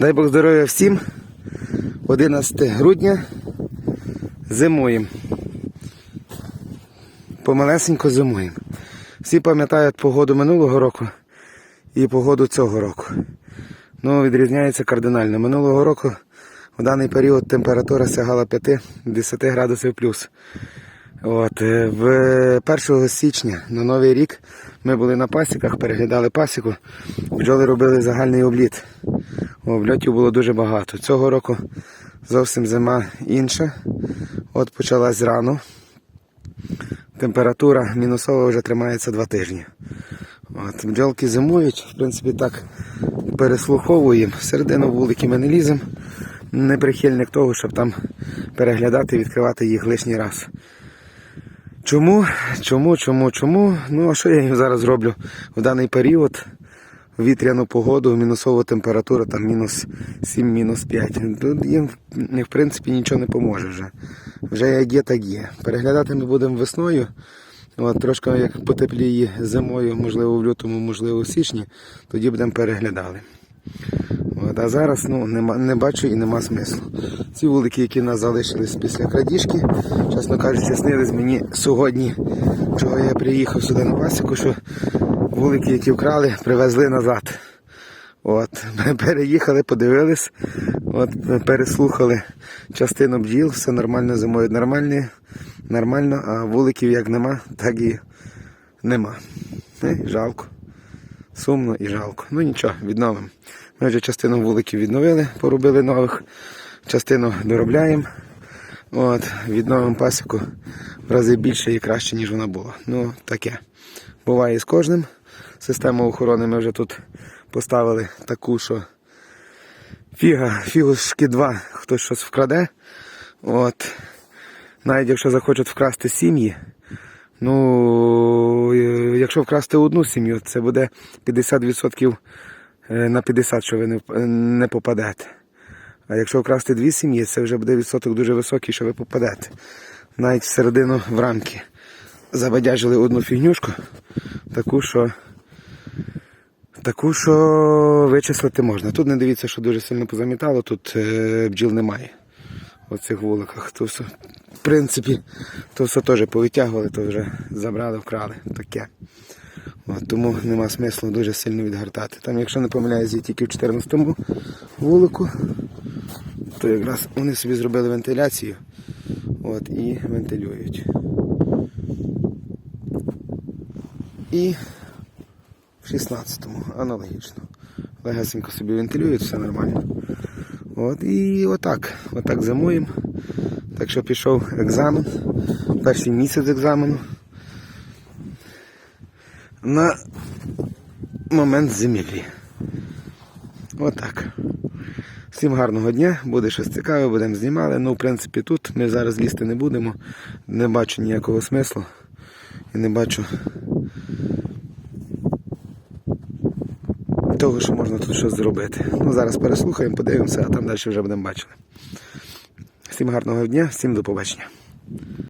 Дай Бог здоров'я всім. 11 грудня зимуємо. Помалесенько зимуємо. Всі пам'ятають погоду минулого року і погоду цього року. Ну, відрізняється кардинально. Минулого року в даний період температура сягала 5-10 градусів плюс. От, е, в 1 січня на Новий рік ми були на пасіках, переглядали пасіку, бджоли робили загальний обліт. Обльотів було дуже багато. Цього року зовсім зима інша. От почалась зрано. Температура мінусова вже тримається два тижні. От, бджолки зимують, в принципі, так переслуховуємо. Всередину вулики ми не ліземо. Не прихильник того, щоб там переглядати і відкривати їх лишній раз. Чому? Чому, чому, чому? Ну, а що я їм зараз роблю в даний період? Вітряну погоду, мінусову температуру, там мінус 7, мінус 5. Тут їм, в принципі, нічого не поможе вже. Вже як є, так є. Переглядати ми будемо весною. От, трошки як потепліє зимою, можливо, в лютому, можливо, в січні, тоді будемо переглядали. От, а зараз ну, нема, не бачу і нема смислу. Ці вулики, які нас залишились після крадіжки, чесно кажучи, снились мені сьогодні, чого я приїхав сюди на пасіку, що вулики, які вкрали, привезли назад. От, ми переїхали, подивились, от, переслухали частину бджіл, все нормально зимою нормально, нормально, а вуликів як нема, так і нема. Е, жалко. Сумно і жалко. Ну нічого, відновимо. Ми вже частину вуликів відновили, поробили нових, частину доробляємо. От, відновимо пасіку в рази більше і краще, ніж вона була. Ну, таке. Буває з кожним. Систему охорони ми вже тут поставили таку, що фіга, фігушки 2, хтось щось вкраде. От. Навіть якщо захочуть вкрасти сім'ї, ну, якщо вкрасти одну сім'ю, це буде 50% е, на 50, що ви не попадете. А якщо вкрасти дві сім'ї, це вже буде відсоток дуже високий, що ви попадете. Навіть всередину в рамки забадяжили одну фігнюшку, таку, що таку, що вичислити можна. Тут не дивіться, що дуже сильно позамітало, тут е, бджіл немає. В цих вуликах. То в принципі, то все теж повитягували, то вже забрали, вкрали. Таке. От, тому нема смислу дуже сильно відгортати. Там, якщо не помиляюсь, є тільки в 14-му вулику, то якраз вони собі зробили вентиляцію от, і вентилюють. І 16-му аналогічно. Легесенько собі вентилюють, все нормально. От і отак. Отак зимуємо. Так що пішов екзамен. Перший місяць екзамену. На момент зимівлі. Отак. Всім гарного дня, буде щось цікаве, будемо знімали. Ну, в принципі, тут ми зараз лізти не будемо. Не бачу ніякого смислу. І не бачу того, що можна тут щось зробити. Ну, зараз переслухаємо, подивимося, а там далі вже будемо бачити. Всім гарного дня, всім до побачення.